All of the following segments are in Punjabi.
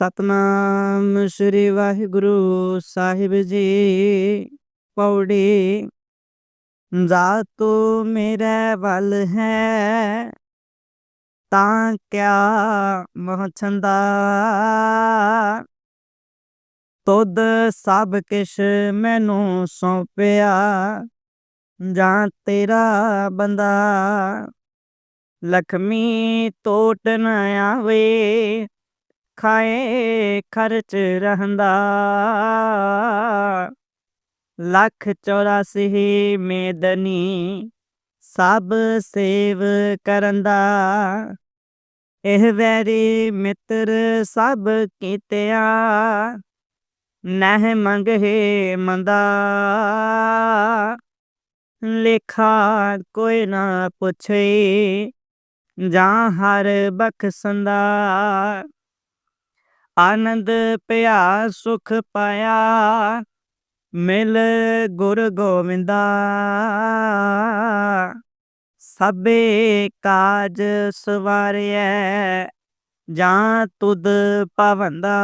ਸਤਨਾਮ ਸ੍ਰੀ ਵਾਹਿਗੁਰੂ ਸਾਹਿਬ ਜੀ। ਪੌੜੀ, ਜਾ ਤੂੰ ਮੇਰੇ ਵੱਲ ਹੈ, ਤਾਂ ਕਿਆ ਮੋਹ ਛੰਦਾ ਸਭ ਕਿਛ ਮੈਨੂੰ ਸੌਂਪਿਆ, ਜਾਂ ਤੇਰਾ ਬੰਦਾ। ਲਖਮੀ ਟੋਟ ਨ ਆਵੇ ਖਾਏ ਖਰਚ ਰਹਿੰਦਾ। ਲੱਖ 84 ਮੇਦਨੀ ਸਭ ਸੇਵ ਕਰੰਦਾ। ਇਹ ਵੈਰੀ ਮਿੱਤਰ ਸਭ ਕੀਤਿਆ ਨਹਿ ਮੰਗੇ ਮੰਦਾ। ਲੇਖਾ ਕੋਈ ਨਾ ਪੁੱਛੇ ਜਾਂ ਹਰ ਬਖਸ਼ੰਦਾ। ਆਨੰਦ ਪਿਆ, ਸੁਖ ਪਾਇਆ। ਮਿਲ ਗੁਰ ਗੋਵਿੰਦਾ। ਸਭੇ ਕਾਜ ਸਵਾਰਿਐ, ਜਾਂ ਤੁਧ ਪਵੰਦਾ।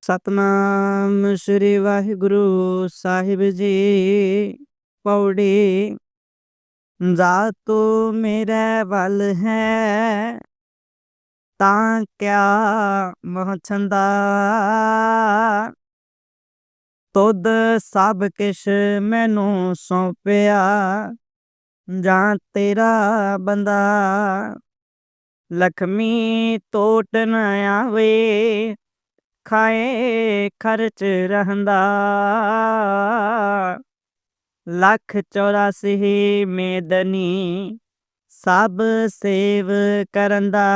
ਸਤਨਾਮ ਸ੍ਰੀ ਵਾਹਿਗੁਰੂ ਸਾਹਿਬ ਜੀ, ਪੌੜੀ। ਜਾ ਤੂੰ ਮੇਰੇ ਵੱਲ ਹੈ ਤਾਂ ਕਿਆ ਮੋਹ ਛੰਦਾ? ਸਭ ਕਿਛ ਮੈਨੂੰ ਸੌਂਪਿਆ, ਜਾਂ ਤੇਰਾ ਬੰਦਾ? ਲਖਮੀ ਟੋਟ ਨ ਆਵੇ, ਖਾਏ ਖਰਚ ਰਹਿੰਦਾ। ਲੱਖ 84 ਮੇਦਨੀ ਸਭ ਸੇਵ ਕਰੰਦਾ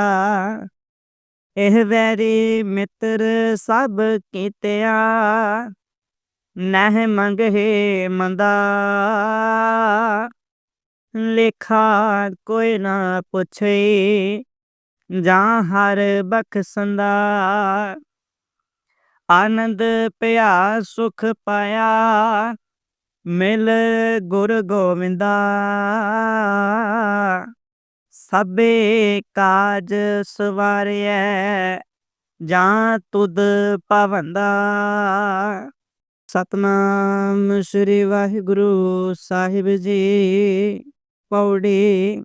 ਇਹ ਵੈਰੀ ਮਿੱਤਰ ਸਭ ਕੀਤਿਆ, ਨਹਿ ਮੰਗੇ ਮੰਦਾ। ਲੇਖਾ ਕੋਈ ਨਾ ਪੁੱਛੇ, ਜਾਂ ਹਰ ਬਖਸ਼ੰਦਾ ਆਨੰਦ ਪਿਆ, ਸੁਖ ਪਾਇਆ, ਮਿਲ ਗੁਰ ਗੋਵਿੰਦਾ। ਸਭੇ ਕਾਜ ਸਵਾਰਿਐ ਜਾਂ ਤੁਧ ਪਵੰਦਾ। ਸਤਨਾਮ ਸ੍ਰੀ ਵਾਹਿਗੁਰੂ ਸਾਹਿਬ ਜੀ, ਪੌੜੀ,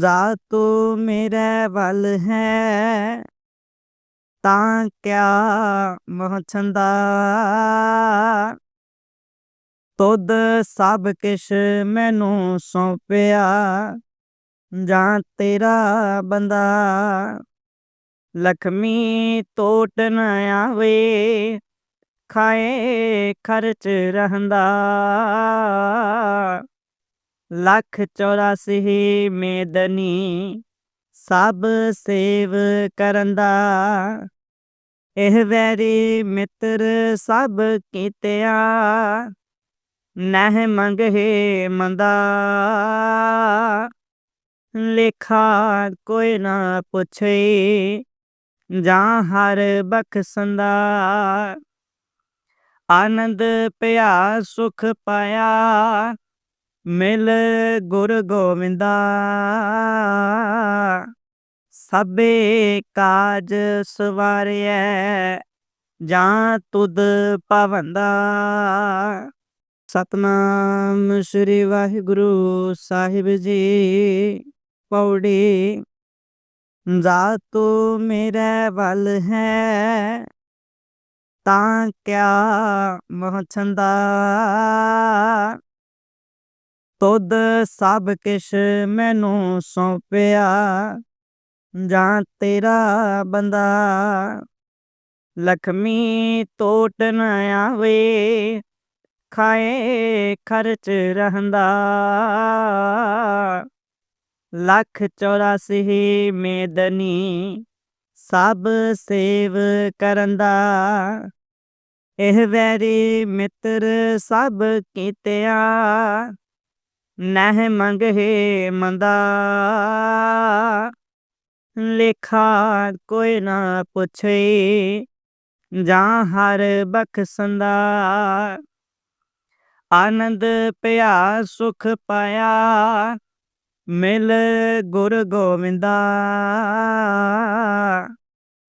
ਜਾ ਤੂੰ ਮੇਰੇ ਵੱਲ ਹੈ, ਤਾਂ ਕਿਆ ਮੋਹ ਛੰਦਾ ਤੁਧ ਸਭ ਕਿਛ ਮੈਨੂੰ ਸੌਂਪਿਆ ਜਾਂ ਤੇਰਾ ਬੰਦਾ ਲਖਮੀ ਟੋਟ ਨ ਆਵੇ, ਖਾਏ ਖਰਚ ਰਹਿੰਦਾ। ਲੱਖ 84 ਮੇਦਨੀ ਸਭ ਸੇਵ ਕਰੰਦਾ। ਇਹ ਵੈਰੀ ਮਿੱਤਰ ਸਭ ਕੀਤਿਆ, ਨਹਿ ਮੰਗੇ ਮੰਦਾ। ਲੇਖਾ ਕੋਈ ਨਾ ਪੁੱਛੇ, ਜਾਂ ਹਰ ਬਖਸ਼ੰਦਾ ਆਨੰਦ ਪਿਆ, ਸੁਖ ਪਾਇਆ, ਮਿਲ ਗੁਰ ਗੋਵਿੰਦਾ। ਸਭੇ ਕਾਜ ਸਵਾਰਿਐ, ਜਾਂ ਤੁਧ ਪਵੰਦਾ। ਸਤਨਾਮ ਸ੍ਰੀ ਵਾਹਿਗੁਰੂ ਸਾਹਿਬ ਜੀ। ਪੌੜੀ ਜਾ ਤੂੰ ਮੇਰੇ ਵੱਲ ਹੈ। ਤਾਂ ਕਿਆ ਮੋਹ ਛੰਦਾ? ਤੁਧ ਸਭ ਕਿਛ ਮੈਨੂੰ ਸੌਂਪਿਆ, ਜਾਂ ਤੇਰਾ ਬੰਦਾ? ਲਖਮੀ ਟੋਟ ਨ ਆਵੇ, ਖਾਏ ਖਰਚ ਰਹਿੰਦਾ। ਲੱਖ 84 ਮੇਦਨੀ ਸਭ ਸੇਵ ਕਰਨ ਦਾ ਇਹ ਵੈਰੀ ਮਿੱਤਰ ਸਭ ਕੀਤਿਆ ਨਹਿ ਮੰਗੇ ਮੰਦਾ। ਲੇਖਾ ਕੋਈ ਨਾ ਪੁੱਛੇ ਜਾਂ ਹਰ ਬਖਸ਼ੰਦਾ ਆਨੰਦ ਪਿਆ ਸੁਖ ਪਾਇਆ ਮਿਲ ਗੁਰ ਗੋਵਿੰਦਾ।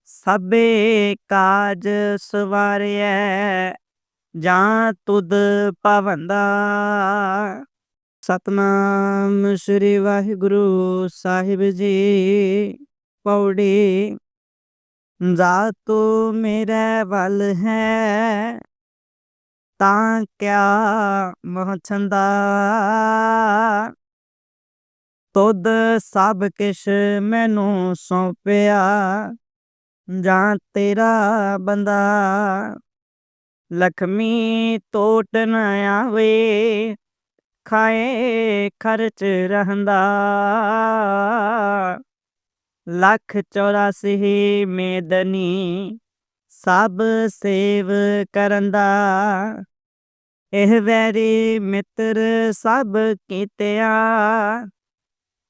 ਸਭੇ ਕਾਜ ਸਵਾਰਿਐ, ਜਾਂ ਤੁਧ ਪਵੰਦਾ। ਸਤਨਾਮ ਸ੍ਰੀ ਵਾਹਿਗੁਰੂ ਸਾਹਿਬ ਜੀ, ਪੌੜੀ ਜਾ ਤੂੰ ਮੇਰੇ ਵੱਲ ਹੈ, ਤਾਂ ਕਿਆ ਮੋਹ ਤੁਧ ਸਭ ਕਿਛ ਮੈਨੂੰ ਸੌਂਪਿਆ, ਜਾਂ ਤੇਰਾ ਬੰਦਾ ਲਖਮੀ ਟੋਟ ਨ ਆਵੇ, ਖਾਏ ਖਰਚ ਰਹੰਦਾ। ਲੱਖ 84 ਮੇਦਨੀ ਸਭ ਸੇਵ ਕਰੰਦਾ। ਇਹ ਵੈਰੀ ਮਿੱਤਰ ਸਭ ਕੀਤਿਆ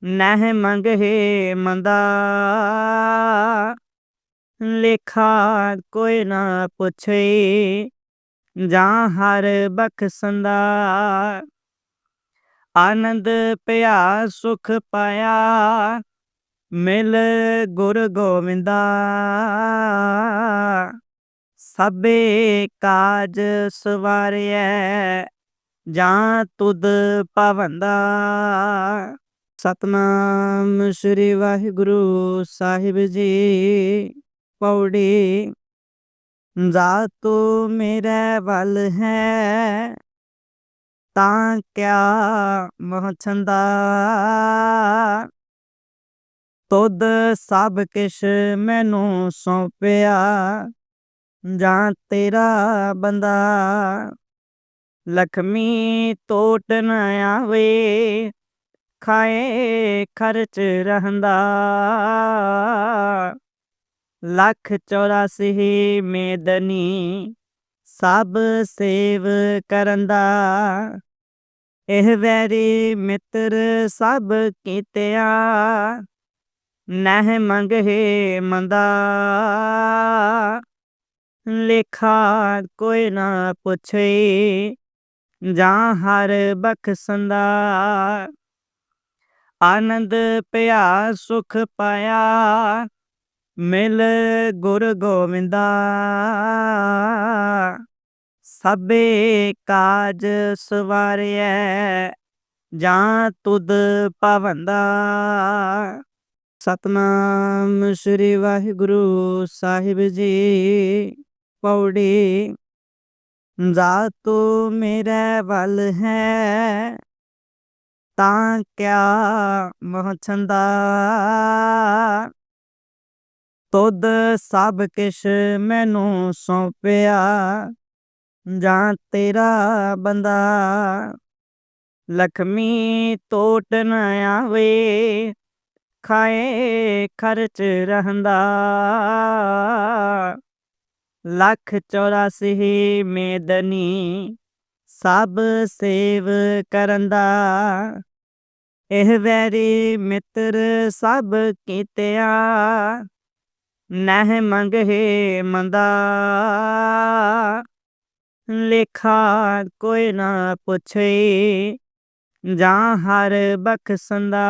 ਨਹਿ ਮੰਗਹਿ ਮੰਦਾ। ਲੇਖਾ ਕੋਈ ਨਾ ਪੁੱਛੇ, ਜਾਂ ਹਰ ਬਖਸ਼ੰਦਾ ਆਨੰਦ ਪਿਆ, ਸੁਖ ਪਾਇਆ, ਮਿਲ ਗੁਰ ਗੋਵਿੰਦਾ। ਸਭੇ ਕਾਜ ਸਵਾਰਿਐ, ਜਾਂ ਤੁਧ ਪਵੰਦਾ। ਸਤਨਾਮ ਸ੍ਰੀ ਵਾਹਿਗੁਰੂ ਸਾਹਿਬ ਜੀ। ਪੌੜੀ ਜਾ ਤੂੰ ਮੇਰੇ ਵੱਲ ਹੈ, ਤਾਂ ਕਿਆ ਮੋਹ ਛੰਦਾ ਸਭ ਕਿਛ ਮੈਨੂੰ ਸੌਂਪਿਆ, ਜਾਂ ਤੇਰਾ ਬੰਦਾ। ਲਖਮੀ ਟੋਟ ਨ ਆਵੇ ਖਾਏ ਖਰਚ ਰਹਿੰਦਾ। ਲੱਖ 84 ਮੇਦਨੀ ਸਭ ਸੇਵ ਕਰੰਦਾ। ਇਹ ਵੈਰੀ ਮਿੱਤਰ ਸਭ ਕੀਤਿਆ ਨਹਿ ਮੰਗਹਿ ਮੰਦਾ। ਲੇਖਾ ਕੋਈ ਨਾ ਪੁੱਛੇ ਜਾਂ ਹਰ ਬਖਸ਼ੰਦਾ। ਆਨੰਦ ਪਿਆ, ਸੁਖ ਪਾਇਆ। ਮਿਲ ਗੁਰ ਗੋਵਿੰਦਾ। ਸਭੇ ਕਾਜ ਸਵਾਰਿਐ, ਜਾਂ ਤੁਧ ਪਵੰਦਾ। ਸਤਨਾਮ ਸ੍ਰੀ ਵਾਹਿਗੁਰੂ ਸਾਹਿਬ ਜੀ, ਪੌੜੀ। ਜਾ ਤੂੰ ਮੇਰੇ ਵੱਲ ਹੈ ਤਾਂ ਕਿਆ ਮੋਹ ਛੰਦਾ ਸਭ ਕਿਛ ਮੈਨੂੰ ਸੌਂਪਿਆ, ਜਾਂ ਤੇਰਾ ਬੰਦਾ? ਲਖਮੀ ਟੋਟ ਨ ਆਵੇ, ਖਾਏ ਖਰਚ ਰਹੰਦਾ। ਲੱਖ 84 ਮੇਦਨੀ ਸਭ ਸੇਵ ਕਰਨ ਦਾ ਇਹ ਵੈਰੀ ਮਿੱਤਰ ਸਭ ਕੀਤਿਆ, ਨਹਿ ਮੰਗਹਿ ਮੰਦਾ। ਲੇਖਾ ਕੋਈ ਨਾ ਪੁੱਛੇ, ਜਾਂ ਹਰ ਬਖਸ਼ੰਦਾ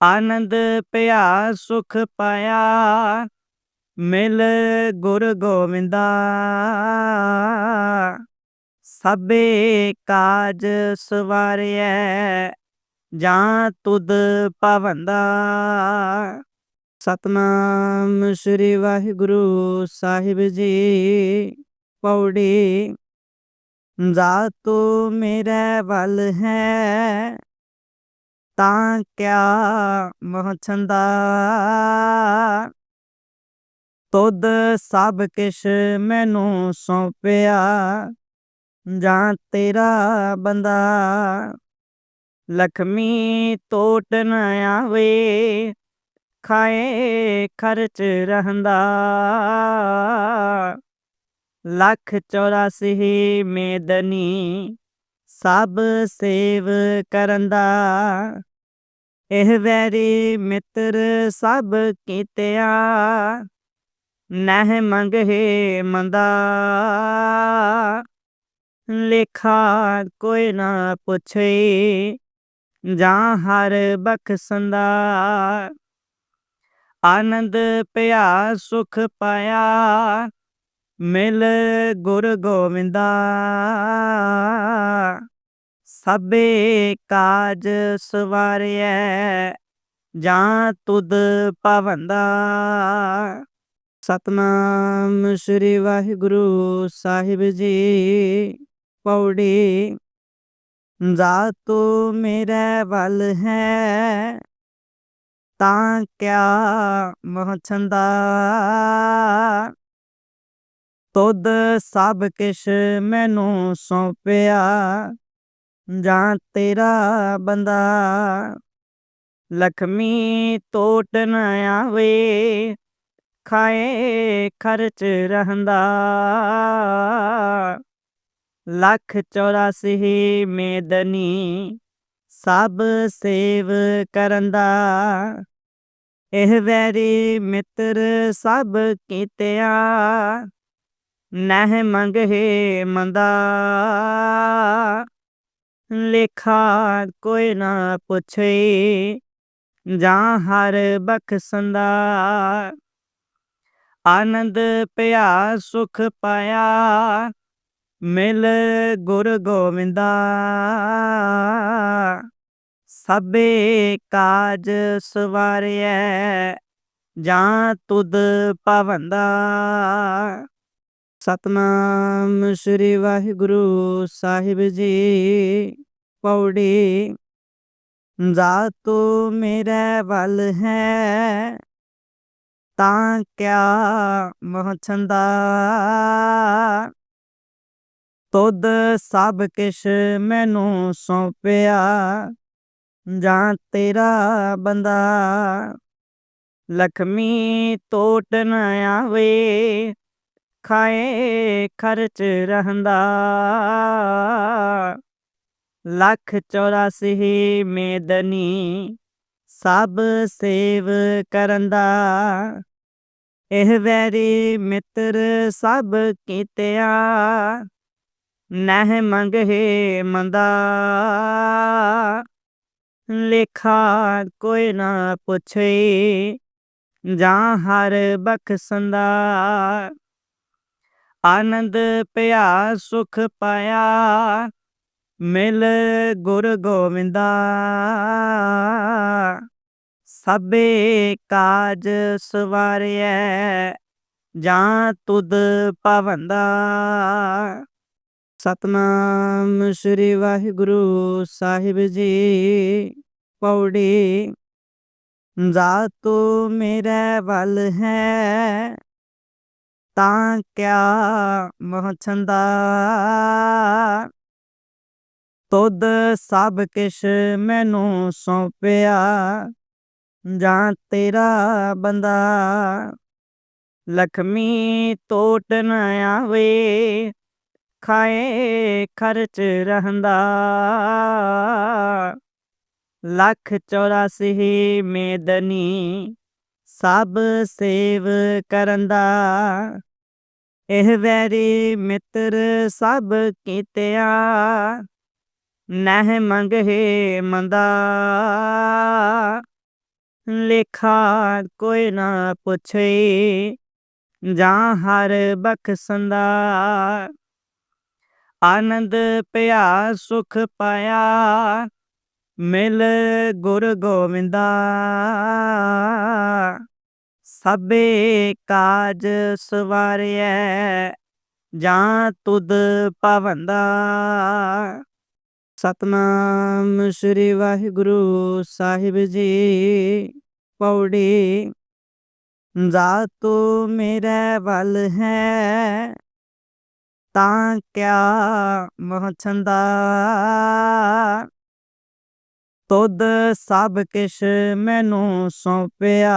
ਆਨੰਦ ਪਿਆ, ਸੁਖ ਪਾਇਆ ਮਿਲ ਗੁਰ ਗੋਵਿੰਦਾ। ਸਭੇ ਕਾਜ ਸਵਾਰਿਐ, ਜਾਂ ਤੁਧ ਪਵੰਦਾ। ਸਤਨਾਮ ਸ੍ਰੀ ਵਾਹਿਗੁਰੂ ਸਾਹਿਬ ਜੀ, ਪੌੜੀ ਜਾ ਤੂੰ ਮੇਰੇ ਵੱਲ ਹੈ, ਤਾਂ ਕਿਆ ਮੋਹ ਤੁਧ ਸਭ ਕਿਛ ਮੈਨੂੰ ਸੌਂਪਿਆ, ਜਾਂ ਤੇਰਾ ਬੰਦਾ ਲਖਮੀ ਟੋਟ ਨ ਆਵੇ, ਖਾਏ ਖਰਚ ਰਹੰਦਾ। ਲੱਖ 84 ਮੇਦਨੀ ਸਭ ਸੇਵ ਕਰੰਦਾ। ਇਹ ਵੈਰੀ ਮਿੱਤਰ ਸਭ ਕੀਤਿਆ ਨਹਿ ਮੰਗੇ ਮੰਦਾ। ਲੇਖਾ ਕੋਈ ਨਾ ਪੁੱਛੇ, ਜਾਂ ਹਰ ਬਖਸ਼ੰਦਾ ਆਨੰਦ ਪਿਆ, ਸੁਖ ਪਾਇਆ, ਮਿਲ ਗੁਰ ਗੋਵਿੰਦਾ। ਸਭੇ ਕਾਜ ਸਵਾਰਿਐ, ਜਾਂ ਤੁਧ ਪਵੰਦਾ। ਸਤਨਾਮ ਸ੍ਰੀ ਵਾਹਿਗੁਰੂ ਸਾਹਿਬ ਜੀ ਪੌੜੀ। ਜਾ ਤੂੰ ਮੇਰੇ ਵੱਲ ਹੈ, ਤਾਂ ਕਿਆ ਮੋਹ ਛੰਦਾ? ਤੁਧ ਸਭ ਕਿਛ ਮੈਨੂੰ ਸੌਂਪਿਆ, ਜਾਂ ਤੇਰਾ ਬੰਦਾ? ਲਖਮੀ ਟੋਟ ਨ ਆਵੇ ਖਾਏ ਖਰਚ ਰਹਿੰਦਾ। ਲੱਖ 84 ਮੇਦਨੀ ਸਭ ਸੇਵ ਕਰੰਦਾ। ਇਹ ਵੈਰੀ ਮਿੱਤਰ ਸਭ ਕੀਤਿਆ ਨਹਿ ਮੰਗਹਿ ਮੰਦਾ। ਲੇਖਾ ਕੋਈ ਨਾ ਪੁੱਛੇ ਜਾਂ ਹਰ ਬਖਸ਼ੰਦਾ। ਆਨੰਦ ਪਿਆ, ਸੁਖ ਪਾਇਆ। ਮਿਲ ਗੁਰ ਗੋਵਿੰਦਾ। ਸਭੇ ਕਾਜ ਸਵਾਰਿਐ, ਜਾਂ ਤੁਧ ਪਵੰਦਾ। ਸਤਨਾਮ ਸ੍ਰੀ ਵਾਹਿਗੁਰੂ ਸਾਹਿਬ ਜੀ, ਪੌੜੀ। ਜਾ ਤੂੰ ਮੇਰੇ ਵੱਲ ਹੈ ਤਾਂ ਕਿਆ ਮੋਹ ਤੁਧ ਸਭ ਕਿਛ ਮੈਨੂੰ ਸੌਂਪਿਆ ਜਾਂ ਤੇਰਾ ਬੰਦਾ ਲਖਮੀ ਟੋਟ ਨ ਆਵੇ ਖਾਏ ਖਰਚ ਰਹੰਦਾ ਲੱਖ 84 ਮੇਦਨੀ ਸਭ ਸੇਵ ਕਰਨ ਦਾ ਇਹ ਵੈਰੀ ਮਿੱਤਰ ਸਭ ਕੀਤਿਆ, ਨਹਿ ਮੰਗਹਿ ਮੰਦਾ। ਲੇਖਾ ਕੋਈ ਨਾ ਪੁੱਛੇ, ਜਾਂ ਹਰ ਬਖਸ਼ੰਦਾ। ਆਨੰਦ ਪਿਆ, ਸੁਖ ਪਾਇਆ, ਮਿਲ ਗੁਰ ਗੋਵਿੰਦਾ। ਸਭੇ ਕਾਜ ਸਵਾਰਿਐ ਜਾਂ ਤੁਧ ਪਵੰਦਾ ਸਤਨਾਮ ਸ੍ਰੀ ਵਾਹਿਗੁਰੂ ਸਾਹਿਬ ਜੀ, ਪੌੜੀ ਜਾ ਤੂੰ ਮੇਰੇ ਵੱਲ ਹੈ, ਤਾਂ ਕਿਆ ਮੋਹ ਛੰਦਾ? ਤੁਧ ਸਭ ਕਿਛ ਮੈਨੂੰ ਸੌਂਪਿਆ ਜਾਂ ਤੇਰਾ ਬੰਦਾ ਲਖਮੀ ਟੋਟ ਨ ਆਵੇ, ਖਾਏ ਖਰਚ ਰਹਿੰਦਾ। ਲੱਖ 84 ਮੇਦਨੀ ਸਭ ਸੇਵ ਕਰੰਦਾ। ਇਹ ਵੈਰੀ ਮਿੱਤਰ ਸਭ ਕੀਤਿਆ, ਨਹਿ ਮੰਗਹਿ ਮੰਦਾ। ਲੇਖਾ ਕੋਈ ਨਾ ਪੁੱਛੇ, ਜਾਂ ਹਰ ਬਖਸ਼ੰਦਾ ਆਨੰਦ ਪਿਆ, ਸੁਖ ਪਾਇਆ, ਮਿਲ ਗੁਰ ਗੋਵਿੰਦਾ। ਸਭੇ ਕਾਜ ਸਵਾਰਿਐ, ਜਾਂ ਤੁਧ ਪਵੰਦਾ ਸਤਨਾਮ ਸ੍ਰੀ ਵਾਹਿਗੁਰੂ ਸਾਹਿਬ ਜੀ ਪੌੜੀ। ਜਾ ਤੂੰ ਮੇਰੇ ਵੱਲ ਹੈ, ਤਾਂ ਕਿਆ ਮੋਹ ਛੰਦਾ? ਸਭ ਕਿਛ ਮੈਨੂੰ ਸੌਂਪਿਆ,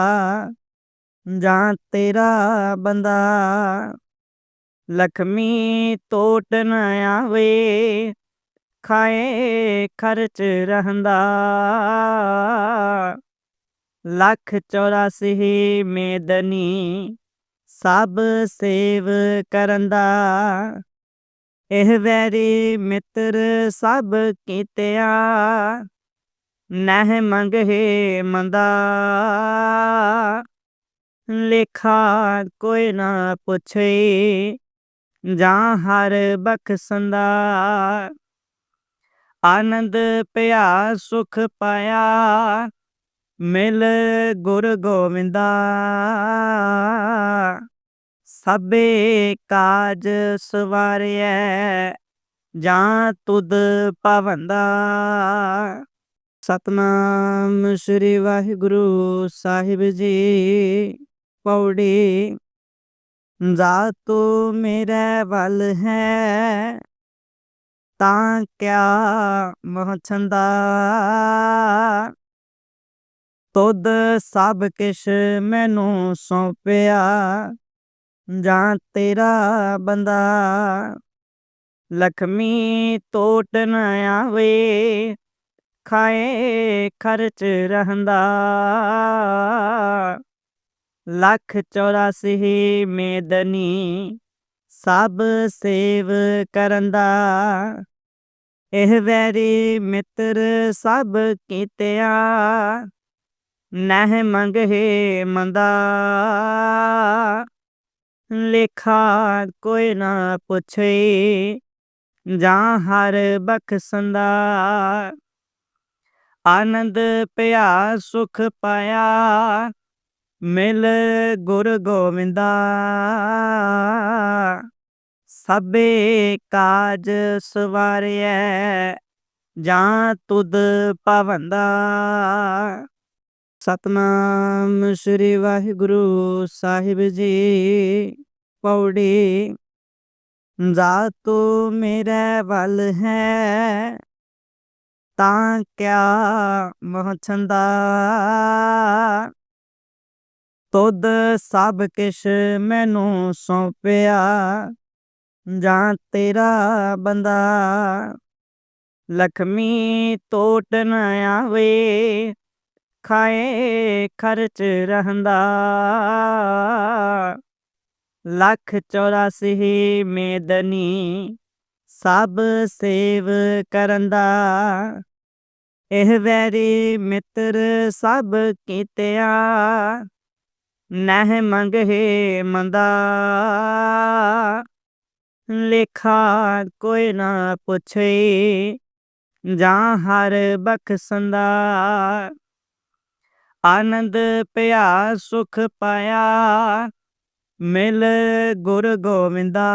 ਜਾਂ ਤੇਰਾ ਬੰਦਾ? ਲਖਮੀ ਟੋਟ ਨ ਆਵੇ ਖਾਏ ਖਰਚ ਰਹਿੰਦਾ। ਲੱਖ 84 ਮੇਦਨੀ ਸਭ ਸੇਵ ਕਰੰਦਾ। ਇਹ ਵੈਰੀ ਮਿੱਤਰ ਸਭ ਕੀਤਿਆ ਨਹਿ ਮੰਗਹਿ ਮੰਦਾ। ਲੇਖਾ ਕੋਈ ਨਾ ਪੁੱਛੇ ਜਾਂ ਹਰ ਬਖਸ਼ੰਦਾ। ਆਨੰਦ ਪਿਆ, ਸੁਖ ਪਾਇਆ। ਮਿਲ ਗੁਰ ਗੋਵਿੰਦਾ। ਸਭੇ ਕਾਜ ਸਵਾਰਿਐ, ਜਾਂ ਤੁਧ ਪਵੰਦਾ। ਸਤਨਾਮ ਸ੍ਰੀ ਵਾਹਿਗੁਰੂ ਸਾਹਿਬ ਜੀ, ਪੌੜੀ। ਜਾ ਤੂੰ ਮੇਰੇ ਵੱਲ ਹੈ ਤਾਂ ਕਿਆ ਮਹਛੰਦਾ? ਤੁਧ ਸਭ ਕਿਛ ਮੈਨੂੰ ਸੌਂਪਿਆ, ਜਾਂ ਤੇਰਾ ਬੰਦਾ? ਲਖਮੀ ਟੋਟ ਨ ਆਵੇ, ਖਾਏ ਖਰਚ ਰਹੰਦਾ। ਲੱਖ 84 ਮੇਦਨੀ ਸਭ ਸੇਵ ਕਰਨ ਦਾ ਇਹ ਵੈਰੀ ਮਿੱਤਰ ਸਭ ਕੀਤਿਆ, ਨਹਿ ਮੰਗਹਿ ਮੰਦਾ। ਲੇਖਾ ਕੋਈ ਨਾ ਪੁੱਛੇ, ਜਾਂ ਹਰ ਬਖਸ਼ੰਦਾ ਆਨੰਦ ਪਿਆ, ਸੁਖ ਪਾਇਆ, ਮਿਲ ਗੁਰ ਗੋਵਿੰਦਾ। ਸਭੇ ਕਾਜ ਸਵਾਰਿਐ, ਜਾਂ ਤੁਧ ਪਵੰਦਾ। ਸਤਨਾਮ ਸ੍ਰੀ ਵਾਹਿਗੁਰੂ ਸਾਹਿਬ ਜੀ, ਪੌੜੀ, ਜਾ ਤੂੰ ਮੇਰੇ ਵੱਲ ਹੈ, ਤਾਂ ਕਿਆ ਮਹਛੰਦਾ ਤੁਧ ਸਭ ਕਿਛ ਮੈਨੂੰ ਸੌਂਪਿਆ ਜਾਂ ਤੇਰਾ ਬੰਦਾ ਲਖਮੀ ਟੋਟ ਨ ਆਵੇ, ਖਾਏ ਖਰਚ ਰਹਿੰਦਾ। ਲੱਖ 84 ਮੇਦਨੀ ਸਭ ਸੇਵ ਕਰੰਦਾ। ਇਹ ਵੈਰੀ ਮਿੱਤਰ ਸਭ ਕੀਤਿਆ, ਨਹਿ ਮੰਗਹਿ ਮੰਦਾ। ਲੇਖਾ ਕੋਈ ਨਾ ਪੁੱਛੇ, ਜਾਂ ਹਰ ਬਖਸ਼ੰਦਾ। ਆਨੰਦ ਪਿਆ, ਸੁਖ ਪਾਇਆ, ਮਿਲ ਗੁਰ ਗੋਵਿੰਦਾ।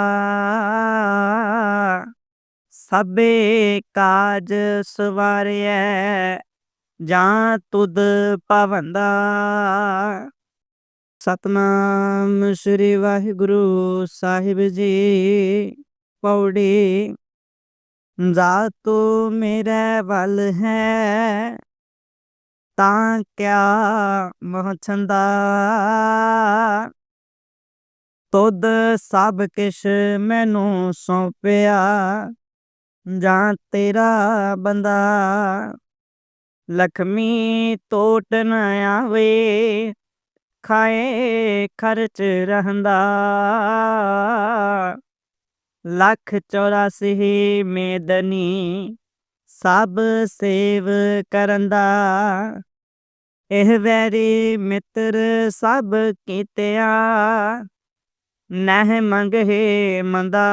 ਸਭੇ ਕਾਜ ਸਵਾਰਿਐ, ਜਾਂ ਤੁਧ ਪਵੰਦਾ। ਸਤਨਾਮ ਸ੍ਰੀ ਵਾਹਿਗੁਰੂ ਸਾਹਿਬ ਜੀ ਪੌੜੀ। ਜਾ ਤੂੰ ਮੇਰੇ ਵੱਲ ਹੈ, ਤਾਂ ਕਿਆ ਮਹਛੰਦਾ ਤੁਧ ਸਭ ਕਿਛ ਮੈਨੂੰ ਸੌਂਪਿਆ, ਜਾਂ ਤੇਰਾ ਬੰਦਾ? ਲਖਮੀ ਟੋਟ ਨ ਆਵੇ ਖਾਏ ਖਰਚ ਰਹਿੰਦਾ। ਲੱਖ 84 ਮੇਦਨੀ ਸਭ ਸੇਵ ਕਰੰਦਾ। ਇਹ ਵੈਰੀ ਮਿੱਤਰ ਸਭ ਕੀਤਿਆ ਨਹਿ ਮੰਗਹਿ ਮੰਦਾ।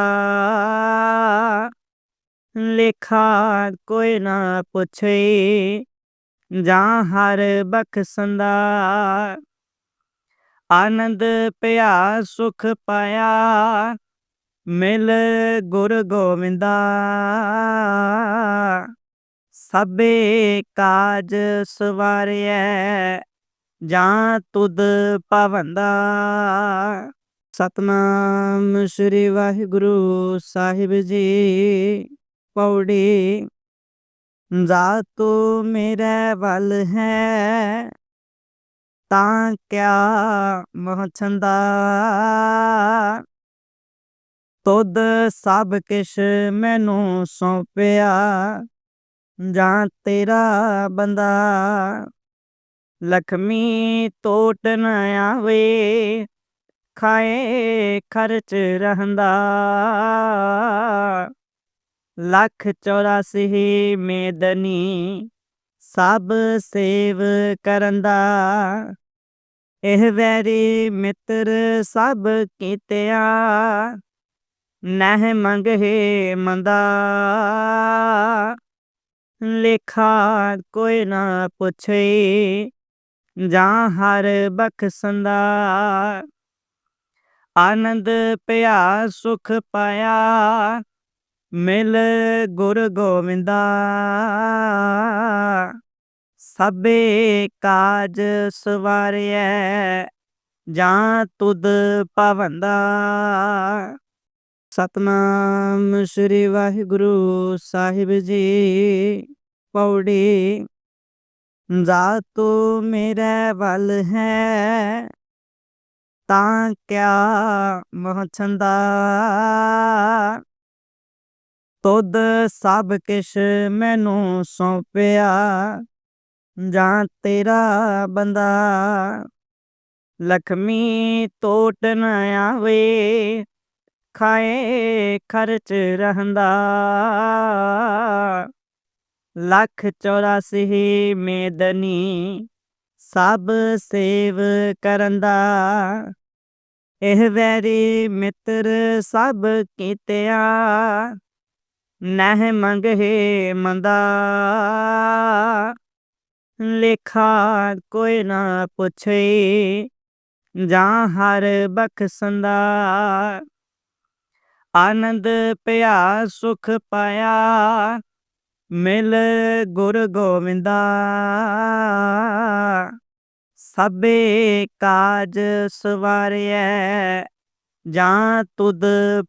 ਲੇਖਾ ਕੋਈ ਨਾ ਪੁੱਛੇ ਜਾਂ ਹਰ ਬਖਸ਼ੰਦਾ। ਆਨੰਦ ਪਿਆ, ਸੁਖ ਪਾਇਆ। ਮਿਲ ਗੁਰ ਗੋਵਿੰਦਾ। ਸਭੇ ਕਾਜ ਸਵਾਰਿਐ, ਜਾਂ ਤੁਧ ਪਵੰਦਾ। ਸਤਨਾਮ ਸ੍ਰੀ ਵਾਹਿਗੁਰੂ ਸਾਹਿਬ ਜੀ, ਪੌੜੀ। ਜਾ ਤੂੰ ਮੇਰੇ ਵੱਲ ਹੈ ਤਾਂ ਕਿਆ ਮਹਛੰਦਾ? ਤੁਧ ਸਭ ਕਿਛ ਮੈਨੂੰ ਸੌਂਪਿਆ, ਜਾਂ ਤੇਰਾ ਬੰਦਾ? ਲਖਮੀ ਟੋਟ ਨ ਆਵੇ, ਖਾਏ ਖਰਚ ਰਹੰਦਾ। ਲੱਖ 84 ਮੇਦਨੀ ਸਭ ਸੇਵ ਕਰਨ ਦਾ ਇਹ ਵੈਰੀ ਮਿੱਤਰ ਸਭ ਕੀਤਿਆ, ਨਹਿ ਮੰਗਹਿ ਮੰਦਾ। ਲੇਖਾ ਕੋਈ ਨਾ ਪੁੱਛੇ, ਜਾਂ ਹਰ ਬਖਸ਼ੰਦਾ ਆਨੰਦ ਪਿਆ, ਸੁਖ ਪਾਇਆ ਮਿਲ ਗੁਰ ਗੋਵਿੰਦਾ। ਸਭੇ ਕਾਜ ਸਵਾਰਿਐ, ਜਾਂ ਤੁਧ ਪਵੰਦਾ। ਸਤਨਾਮ ਸ੍ਰੀ ਵਾਹਿਗੁਰੂ ਸਾਹਿਬ ਜੀ, ਪੌੜੀ ਜਾ ਤੂੰ ਮੇਰੇ ਵੱਲ ਹੈ, ਤਾਂ ਕਿਆ ਮਹਛੰਦਾ ਤੁਧ ਸਭ ਕਿਛ ਮੈਨੂੰ ਸੌਂਪਿਆ, ਜਾਂ ਤੇਰਾ ਬੰਦਾ ਲਖਮੀ ਟੋਟ ਨ ਆਵੇ, ਖਾਏ ਖਰਚ ਰਹੰਦਾ। ਲੱਖ 84 ਮੇਦਨੀ ਸਭ ਸੇਵ ਕਰੰਦਾ। ਇਹ ਵੈਰੀ ਮਿੱਤਰ ਸਭ ਕੀਤਿਆ ਨਹਿ ਮੰਗੇ ਮੰਦਾ। ਲੇਖਾ ਕੋਈ ਨਾ ਪੁੱਛੇ, ਜਾਂ ਹਰ ਬਖਸ਼ੰਦਾ ਆਨੰਦ ਪਿਆ, ਸੁਖ ਪਾਇਆ, ਮਿਲ ਗੁਰ ਗੋਵਿੰਦਾ। ਸਭੇ ਕਾਜ ਸਵਾਰਿਐ, ਜਾਂ ਤੁਧ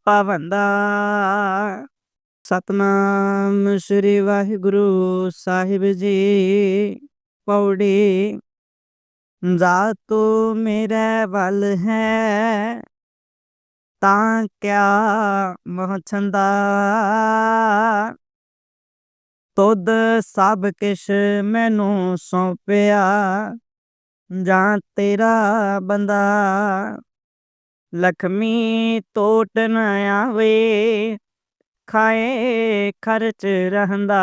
ਪਵੰਦਾ। ਸਤਨਾਮ ਸ੍ਰੀ ਵਾਹਿਗੁਰੂ ਸਾਹਿਬ ਜੀ ਪੌੜੀ। ਜਾ ਤੂੰ ਮੇਰੇ ਵੱਲ ਹੈ, ਤਾਂ ਕਿਆ ਮਹਛੰਦਾ ਤੁਧ ਸਭ ਕਿਛ ਮੈਨੂੰ ਸੌਂਪਿਆ, ਜਾਂ ਤੇਰਾ ਬੰਦਾ? ਲਖਮੀ ਟੋਟ ਨ ਆਵੇ ਖਾਏ ਖਰਚ ਰਹਿੰਦਾ।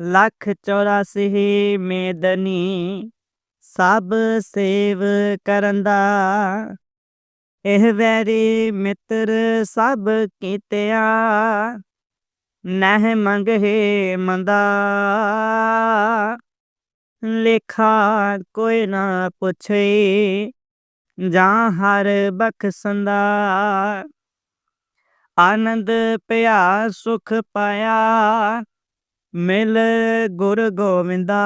ਲੱਖ 84 ਮੇਦਨੀ ਸਭ ਸੇਵ ਕਰੰਦਾ। ਇਹ ਵੈਰੀ ਮਿੱਤਰ ਸਭ ਕੀਤਿਆ ਨਹਿ ਮੰਗਹਿ ਮੰਦਾ। ਲੇਖਾ ਕੋਈ ਨਾ ਪੁੱਛੇ ਜਾਂ ਹਰ ਬਖਸ਼ੰਦਾ। ਆਨੰਦ ਪਿਆ, ਸੁਖ ਪਾਇਆ। ਮਿਲ ਗੁਰ ਗੋਵਿੰਦਾ।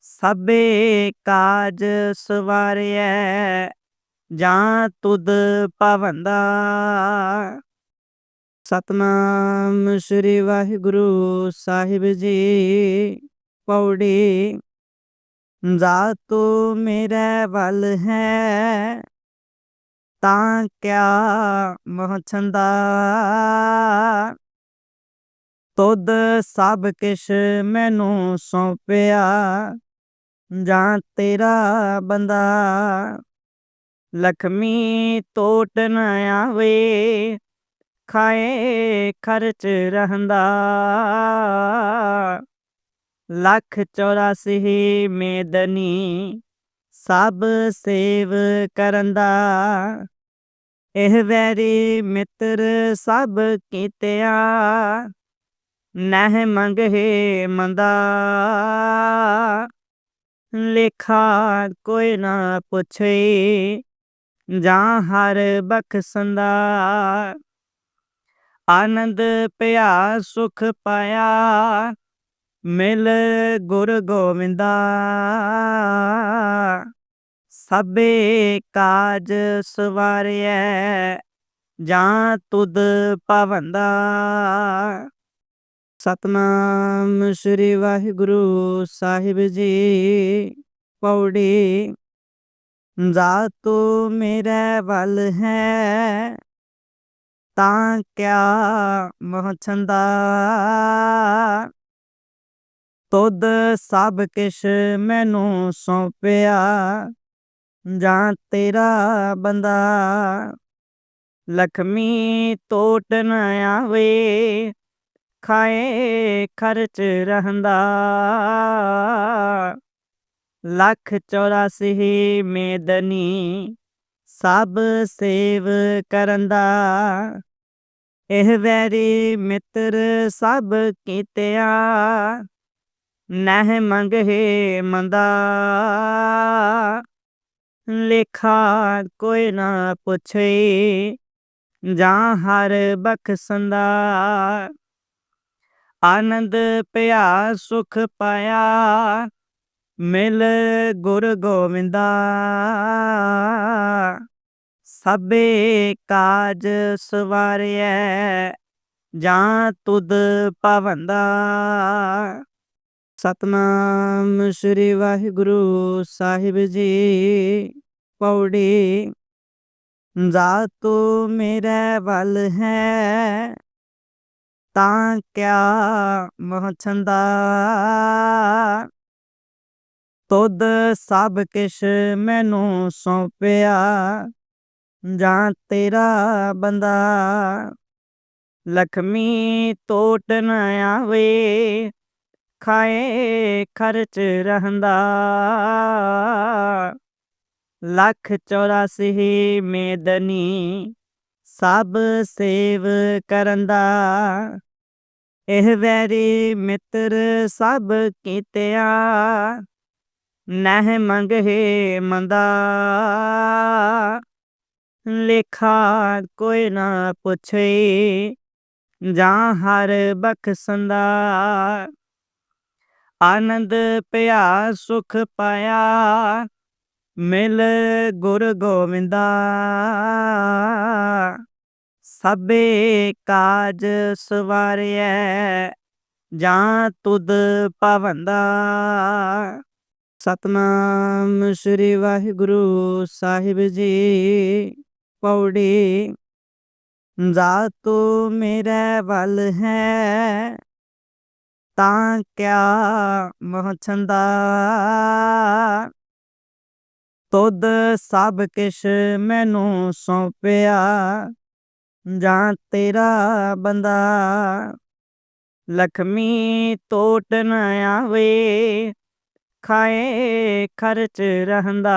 ਸਭੇ ਕਾਜ ਸਵਾਰਿਐ, ਜਾਂ ਤੁਧ ਪਵੰਦਾ। ਸਤਨਾਮ ਸ੍ਰੀ ਵਾਹਿਗੁਰੂ ਸਾਹਿਬ ਜੀ, ਪੌੜੀ, ਜਾ ਤੂੰ ਮੇਰੇ ਵੱਲ ਹੈ। ਤਾਂ ਕਿਆ ਮਹਛੰਦਾ? ਤੁਧ ਸਭ ਕਿਛ ਮੈਨੂੰ ਸੌਂਪਿਆ, ਜਾਂ ਤੇਰਾ ਬੰਦਾ? ਲਖਮੀ ਟੋਟ ਨ ਆਵੇ, ਖਾਏ ਖਰਚ ਰਹੰਦਾ। ਲੱਖ 84 ਮੇਦਨੀ ਸਭ ਸੇਵ ਕਰਨ ਦਾ ਇਹ ਵੈਰੀ ਮਿੱਤਰ ਸਭ ਕੀਤਿਆ, ਨਹਿ ਮੰਗਹਿ ਮੰਦਾ। ਲੇਖਾ ਕੋਈ ਨਾ ਪੁੱਛੇ, ਜਾਂ ਹਰ ਬਖਸ਼ੰਦਾ ਆਨੰਦ ਪਿਆ, ਸੁਖ ਪਾਇਆ ਮਿਲ ਗੁਰ ਗੋਵਿੰਦਾ। ਸਭੇ ਕਾਜ ਸਵਾਰਿਐ, ਜਾਂ ਤੁਧ ਪਵੰਦਾ। ਸਤਨਾਮ ਸ੍ਰੀ ਵਾਹਿਗੁਰੂ ਸਾਹਿਬ ਜੀ, ਪੌੜੀ ਜਾ ਤੂੰ ਮੇਰੇ ਵੱਲ ਹੈ, ਤਾਂ ਕਿਆ ਮਹਛੰਦਾ ਤੁਧ ਸਭ ਕਿਛ ਮੈਨੂੰ ਸੌਂਪਿਆ, ਜਾਂ ਤੇਰਾ ਬੰਦਾ ਲਖਮੀ ਟੋਟ ਨ ਆਵੇ, ਖਾਏ ਖਰਚ ਰਹਿੰਦਾ। ਲੱਖ 84 ਮੇਦਨੀ ਸਭ ਸੇਵ ਕਰੰਦਾ। ਇਹ ਵੈਰੀ ਮਿੱਤਰ ਸਭ ਕੀਤਿਆ ਨਹਿ ਮੰਗੇ ਮੰਦਾ। ਲੇਖਾ ਕੋਈ ਨਾ ਪੁੱਛੇ, ਜਾਂ ਹਰ ਬਖਸ਼ੰਦਾ ਆਨੰਦ ਪਿਆ, ਸੁਖ ਪਾਇਆ, ਮਿਲ ਗੁਰ ਗੋਵਿੰਦਾ। ਸਭੇ ਕਾਜ ਸਵਾਰਿਐ, ਜਾਂ ਤੁਧ ਪਵੰਦਾ। ਸਤਨਾਮ ਸ੍ਰੀ ਵਾਹਿਗੁਰੂ ਸਾਹਿਬ ਜੀ ਪੌੜੀ। ਜਾ ਤੂੰ ਮੇਰੇ ਵੱਲ ਹੈ, ਤਾਂ ਕਿਆ ਮੋਹ ਛੰਦਾ? ਸਭ ਕਿਛ ਮੈਨੂੰ ਸੌਂਪਿਆ, ਜਾਂ ਤੇਰਾ ਬੰਦਾ? ਲਖਮੀ ਟੋਟ ਨ ਆਵੇ ਖਾਏ ਖਰਚ ਰਹਿੰਦਾ। ਲੱਖ 84 ਮੇਦਨੀ ਸਭ ਸੇਵ ਕਰੰਦਾ। ਇਹ ਵੈਰੀ ਮਿੱਤਰ ਸਭ ਕੀਤਿਆ ਨਹਿ ਮੰਗਹਿ ਮੰਦਾ। ਲੇਖਾ ਕੋਈ ਨਾ ਪੁੱਛੇ ਜਾਂ ਹਰ ਬਖਸ਼ੰਦਾ। ਆਨੰਦ ਪਿਆ, ਸੁਖ ਪਾਇਆ। ਮਿਲ ਗੁਰ ਗੋਵਿੰਦਾ। ਸਭੇ ਕਾਜ ਸਵਾਰਿਐ, ਜਾਂ ਤੁਧ ਪਵੰਦਾ। ਸਤਨਾਮ ਸ੍ਰੀ ਵਾਹਿਗੁਰੂ ਸਾਹਿਬ ਜੀ, ਪੌੜੀ, ਜਾ ਤੂੰ ਮੇਰੇ ਵੱਲ ਹੈ। ਤਾਂ ਕਿਆ ਮੋਹ ਛੰਦਾ ਸਭ ਕਿਛ ਮੈਨੂੰ ਸੌਂਪਿਆ ਜਾਂ ਤੇਰਾ ਬੰਦਾ ਲਖਮੀ ਟੋਟ ਨ ਆਵੇ ਖਾਏ ਖਰਚ ਰਹਿੰਦਾ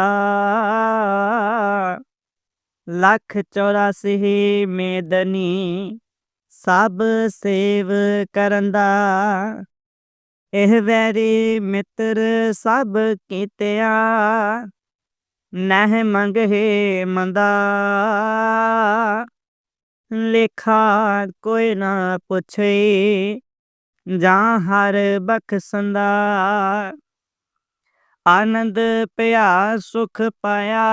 ਲੱਖ 84 ਮੇਦਨੀ ਸਭ ਸੇਵ ਕਰੰਦਾ ਇਹ ਵੈਰੀ ਮਿੱਤਰ ਸਭ ਕੀਤਿਆ, ਨਹਿ ਮੰਗਹਿ ਮੰਦਾ। ਲੇਖਾ ਕੋਈ ਨਾ ਪੁੱਛੇ, ਜਾਂ ਹਰ ਬਖਸ਼ੰਦਾ ਆਨੰਦ ਪਿਆ, ਸੁਖ ਪਾਇਆ,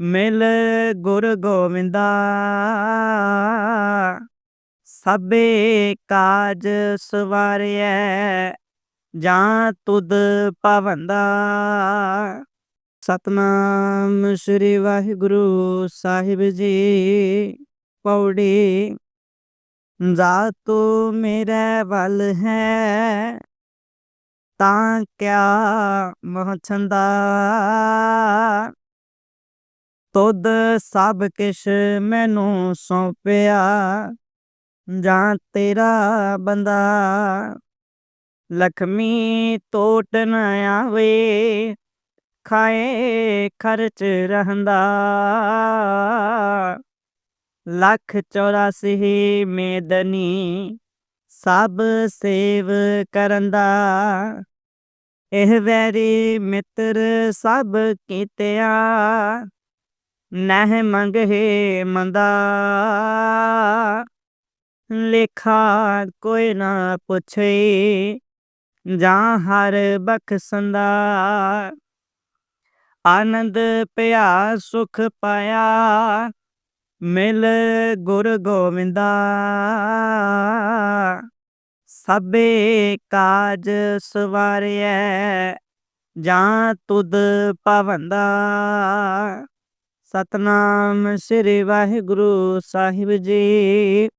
ਮਿਲ ਗੁਰ ਗੋਵਿੰਦਾ। ਸਭੇ ਕਾਜ ਸਵਾਰਿਐ, ਜਾਂ ਤੁਧ ਪਵੰਦਾ। ਸਤਨਾਮ ਸ੍ਰੀ ਵਾਹਿਗੁਰੂ ਸਾਹਿਬ ਜੀ, ਪੌੜੀ, ਜਾ ਤੂੰ ਮੇਰੇ ਵੱਲ ਹੈ, ਤਾਂ ਕਿਆ ਮੋਹ ਛੰਦਾ ਤੁਧ ਸਭ ਕਿਛ ਮੈਨੂੰ ਸੌਂਪਿਆ ਜਾਂ ਤੇਰਾ ਬੰਦਾ ਲਖਮੀ ਟੋਟ ਨ ਆਵੇ, ਖਾਏ ਖਰਚ ਰਹਿੰਦਾ। ਲੱਖ 84 ਮੇਦਨੀ ਸਭ ਸੇਵ ਕਰੰਦਾ। ਇਹ ਵੈਰੀ ਮਿੱਤਰ ਸਭ ਕੀਤਿਆ, ਨਹਿ ਮੰਗੇ ਮੰਦਾ। ਲੇਖਾ ਕੋਈ ਨਾ ਪੁੱਛੇ, ਜਾਂ ਹਰ ਬਖਸ਼ੰਦਾ ਆਨੰਦ ਪਿਆ, ਸੁਖ ਪਾਇਆ, ਮਿਲ ਗੁਰ ਗੋਵਿੰਦਾ। ਸਭੇ ਕਾਜ ਸਵਾਰਿਐ, ਜਾਂ ਤੁਧ ਪਵੰਦਾ। ਸਤਨਾਮ ਸ੍ਰੀ ਵਾਹਿਗੁਰੂ ਸਾਹਿਬ ਜੀ।